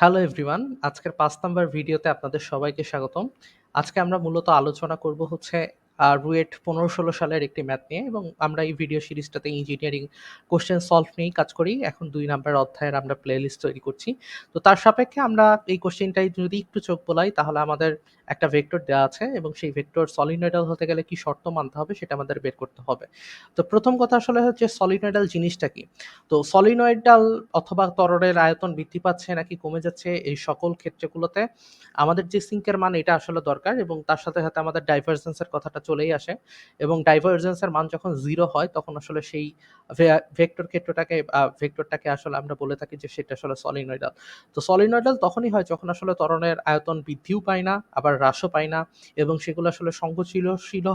Hello everyone আজকের পাঁচ number ভিডিওতে আপনাদের সবাইকে স্বাগতম। আজকে আমরা মূলত আলোচনা করব হচ্ছে রুয়েট পনেরো ষোলো সালের একটি ম্যাথ নিয়ে এবং আমরা এই ভিডিও সিরিজটাতে ইঞ্জিনিয়ারিং কোশ্চেন সলভ নিয়েই কাজ করি। এখন দুই নাম্বার অধ্যায়ের আমরা প্লে লিস্ট তৈরি করছি। তো তার সাপেক্ষে আমরা এই কোশ্চেনটাই যদি একটু চোখ বলাই, তাহলে আমাদের একটা ভেক্টর দেওয়া আছে এবং সেই ভেক্টর সলিনয়েডাল হতে গেলে কি শর্ত মানতে হবে সেটা আমাদের বের করতে হবে। তো প্রথম কথা আসলে হচ্ছে সলিনয়েডাল জিনিসটা কি? তো সলিনয়েডাল অথবা তরলের আয়তন বৃদ্ধি পাচ্ছে নাকি কমে যাচ্ছে এই সকল ক্ষেত্রগুলোতে আমাদের যে সিঙ্কের মান, এটা আসলে দরকার এবং তার সাথে সাথে আমাদের ডাইভারজেন্সের কথাটা চলেই আসে এবং ডাইভারজেন্সের মান যখন জিরো হয়, তখন আসলে সেই ভেক্টর ক্ষেত্রটাকে ভেক্টরটাকে আসলে আমরা বলে থাকি যে সেটা আসলে সলিনয়েডাল তো সলিনয়েডাল তখনই হয় যখন আসলে ত্বরণের আয়তন বৃদ্ধিও পায় না, আবার হ্রাসও পায় না এবং সেগুলো আসলে সংকোচশীল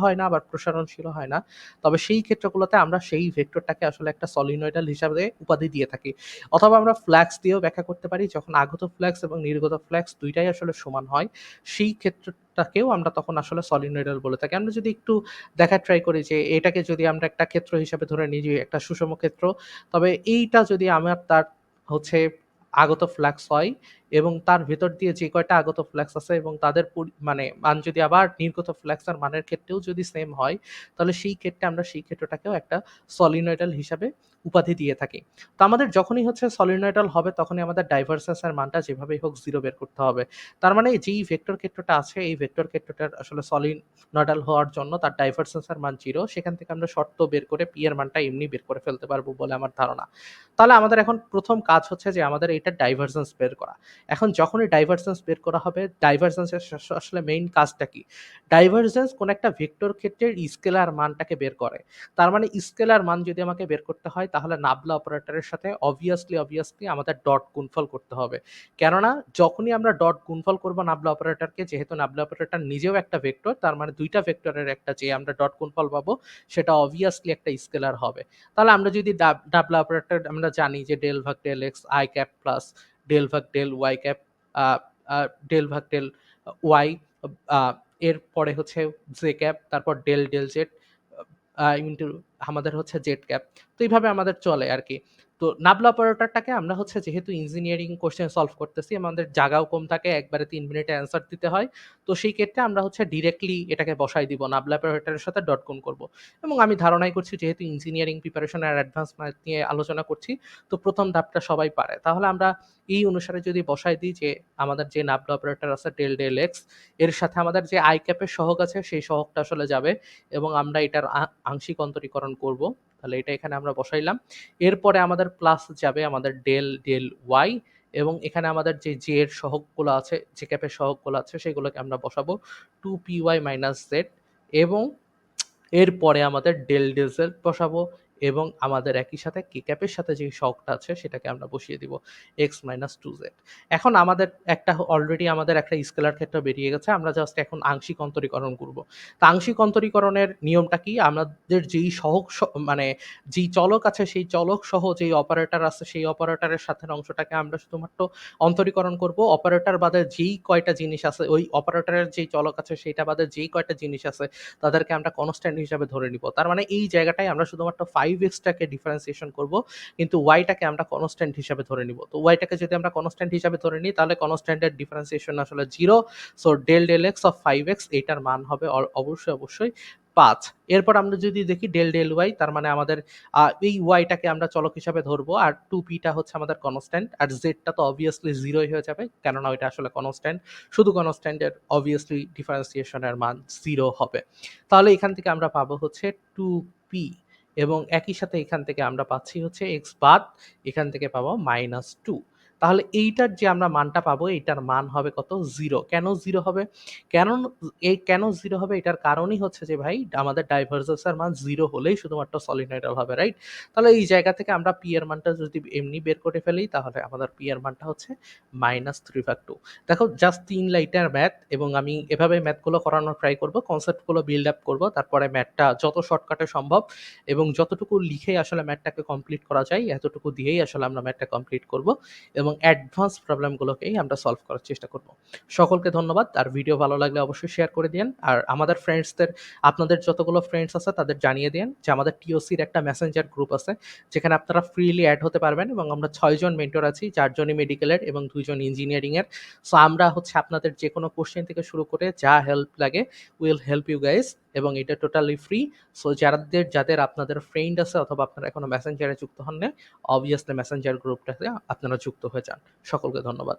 হয় না, আবার প্রসারণশীল হয় না। তবে সেই ক্ষেত্রগুলোতে আমরা সেই ভেক্টরটাকে আসলে একটা সলিনয়েডাল হিসাবে উপাধি দিয়ে থাকি। অথবা আমরা ফ্ল্যাক্স দিয়েও ব্যাখ্যা করতে পারি, যখন আগত ফ্ল্যাক্স এবং নির্গত ফ্ল্যাক্স দুইটাই আসলে সমান হয়, সেই ক্ষেত্রটাকেও আমরা তখন আসলে সলিনয়েডাল বলে থাকি। আমরা যদি একটু দেখার ট্রাই করি যে এটাকে যদি আমরা একটা ক্ষেত্র হিসাবে ধরে নিই একটা সুষম ক্ষেত্র, তবে এইটা যদি আমার তার হচ্ছে আগত ফ্ল্যাক্স হয় এবং তার ভেতর দিয়ে যে কয়টা আগত ফ্ল্যাক্স আছে এবং তাদের মানে মান যদি আবার নির্গত ফ্ল্যাক্সের মানের ক্ষেত্রেও যদি সেম হয়, তাহলে সেই ক্ষেত্রে আমরা সেই ক্ষেত্রটাকেও একটা সলিনয়েডাল হিসাবে উপাধি দিয়ে থাকি। তো আমাদের যখনই হচ্ছে সলিনয়েডাল হবে, তখনই আমাদের ডাইভার্সেসের মানটা যেভাবেই হোক জিরো বের করতে হবে। তার মানে যেই ভেক্টর ক্ষেত্রটা আছে, এই ভেক্টর ক্ষেত্রটার আসলে সলিনয়েডাল হওয়ার জন্য তার ডাইভার্সেসের মান জিরো সেখান থেকে আমরা শর্ত বের করে পি এর মানটা এমনি বের করে ফেলতে পারব বলে আমার ধারণা। তাহলে আমাদের এখন প্রথম কাজ হচ্ছে যে আমাদের এটা ডাইভার্সেন্স বের করা। এখন যখনই ডাইভার্জেন্স বের করা হবে ডাইভার্জেন্সের আসলে মেইন কাজটা কি? ডাইভার্জেন্স কোন একটা ভেক্টর ক্ষেত্রের স্কেলার মানটাকে বের করে। তার মানে স্কেলার মান যদি আমাকে বের করতে হয়, তাহলে নাবলা অপারেটরের সাথে অবভিয়াসলি অবভিয়াসলি আমাদের ডট গুণফল করতে হবে। কেননা যখনই আমরা ডট গুণফল করব নাবলা অপারেটরকে যেহেতু নাবলা অপারেটর নিজেও একটা ভেক্টর তার মানে দুইটা ভেক্টরের একটা যে আমরা ডট গুণফল পাবো, সেটা অবভিয়াসলি একটা স্কেলার হবে। তাহলে আমরা যদি ডাবলা অপারেটর আমরা জানি যে ডেল ভাগ del X I cap plus del ভাগ ডেল ওয়াই ক্যাপ ডেল ভাগ ডেল ওয়াই এর পরে হচ্ছে জে ক্যাপ তারপর ডেল ডেল জেড আমাদের হচ্ছে জেড ক্যাপ তো এইভাবে আমাদের চলে আর কি। তো নাবলা অপারেটরটাকে আমরা হচ্ছে যেহেতু ইঞ্জিনিয়ারিং কোশ্চেন সলভ করতেছি, আমাদের জায়গাও কম থাকে, একবারে তিন মিনিটে অ্যান্সার দিতে হয়। তো সেই ক্ষেত্রে আমরা হচ্ছে ডিরেক্টলি এটাকে বসাই দিব, নাবলা অপারেটরের সাথে ডট গুণ করব। এবং আমি ধারণাই করছি যেহেতু ইঞ্জিনিয়ারিং প্রিপারেশন আর অ্যাডভান্স নিয়ে আলোচনা করছি, তো প্রথম ধাপটা সবাই পারে। তাহলে আমরা এই অনুসারে যদি বসাই দিই যে আমাদের যে নাবলা অপারেটর আছে ডেল ডেল এক্সের সাথে আমাদের যে আই ক্যাপের সহগ আছে, সেই সহগটা আসলে যাবে এবং আমরা এটার আংশিক অন্তরীকরণ করব। তাহলে এটা এখানে আমরা বসাইলাম। এরপরে আমাদের প্লাস যাবে আমাদের ডেল ডেল ওয়াই এবং এখানে আমাদের যে জে এর সহগগুলো আছে যে ক্যাপের সহগগুলো আছে, সেগুলোকে আমরা বসাবো two P Y minus Z এবং এরপরে আমাদের ডেল ডেল জেড বসাবো। এবং আমাদের একই সাথে কে ক্যাপের সাথে যে শকটা আছে, সেটাকে আমরা বসিয়ে দিব এক্স মাইনাস টু জেড এখন আমাদের একটা অলরেডি আমাদের একটা স্কেলার ক্ষেত্র বেরিয়ে গেছে, আমরা জাস্ট এখন আংশিক অন্তরীকরণ করব। তো আংশিক অন্তরীকরণের নিয়মটা কি? আমাদের যেই সহক মানে যেই চলক আছে, সেই চলক সহ যেই অপারেটর আছে, সেই অপারেটরের সাথে অংশটাকে আমরা শুধুমাত্র অন্তরীকরণ করব। অপারেটর বাদে যেই কয়টা জিনিস আছে, ওই অপারেটরের যেই চলক আছে সেইটা বাদে যেই কয়টা জিনিস আছে, তাদেরকে আমরা কনস্ট্যান্ট হিসাবে ধরে নিব। তার মানে এই জায়গাটায় আমরা শুধুমাত্র ফাইভ এক্সটাকে ডিফারেন্সিয়েশন করব, কিন্তু ওয়াইটাকে আমরা কনস্ট্যান্ট হিসাবে ধরে নিব। তো ওয়াইটাকে যদি আমরা কনস্ট্যান্ট হিসাবে ধরে নিই, তাহলে কনস্ট্যান্টের ডিফারেন্সিয়েশন আসলে zero so del del x of five x এইটার মান হবে অবশ্যই অবশ্যই পাঁচ। এরপর আমরা যদি দেখি ডেল ডেল ওয়াই তার মানে আমাদের এই ওয়াইটাকে আমরা চলক হিসাবে ধরবো, আর টু পিটা হচ্ছে আমাদের কনস্ট্যান্ট আর জেডটা তো অবভিয়াসলি জিরোই হয়ে যাবে, কেননা ওইটা আসলে কনস্ট্যান্ট শুধু কনস্ট্যান্টের অবভিয়াসলি ডিফারেন্সিয়েশনের মান জিরো হবে। তাহলে এখান থেকে আমরা পাবো হচ্ছে টু পি এবং একই সাথে এখান থেকে আমরা পাচ্ছি হচ্ছে এক্স বাদ, এখান থেকে পাবো মাইনাস টু তাহলে এইটার যে আমরা মানটা পাবো, এইটার মান হবে কত? জিরো কেন জিরো হবে? কেন, এই কেন জিরো হবে? এটার কারণই হচ্ছে যে ভাই, আমাদের ডাইভার্জেন্সের মান জিরো হলেই শুধুমাত্র সলিনয়েডাল হবে রাইট তাহলে এই জায়গা থেকে আমরা পি এর মানটা যদি এমনি বের করে ফেলি, তাহলে আমাদের পি এর মানটা হচ্ছে মাইনাস থ্রি ভাগ টু দেখো জাস্ট তিন লাইটার ম্যাথ এবং আমি এভাবে ম্যাথগুলো করানোর ট্রাই করব কনসেপ্টগুলো বিল্ড আপ করব, তারপরে ম্যাথটা যত শর্টকাটে সম্ভব, এবং যতটুকু লিখে আসলে ম্যাথটাকে কমপ্লিট করা যায়, এতটুকু দিয়েই আসলে আমরা ম্যাথটা কমপ্লিট করব এবং এবং অ্যাডভান্স প্রবলেমগুলোকেই আমরা সলভ করার চেষ্টা করব। সকলকে ধন্যবাদ। আর ভিডিও ভালো লাগলে অবশ্যই শেয়ার করে দিন আর আমাদের ফ্রেন্ডসদের আপনাদের যতগুলো ফ্রেন্ডস আছে তাদের জানিয়ে দিন যে আমাদের টিওসির একটা মেসেঞ্জার গ্রুপ আছে, যেখানে আপনারা ফ্রিলি অ্যাড হতে পারবেন এবং আমরা ছয়জন মেন্টর আছি, চারজনই মেডিকেলের এবং দুইজন ইঞ্জিনিয়ারিংয়ের সো আমরা হচ্ছে আপনাদের যে কোনো কোশ্চেন থেকে শুরু করে যা হেল্প লাগে উইল হেল্প ইউ গাইস এবং এটা টোটালি ফ্রি সো যাদের যাদের আপনাদের ফ্রেন্ড আছে অথবা আপনারা এখনও মেসেঞ্জারে যুক্ত হন না অবভিয়াসলি মেসেঞ্জার গ্রুপটাতে আপনারা যুক্ত হয়ে যান। সকলকে ধন্যবাদ।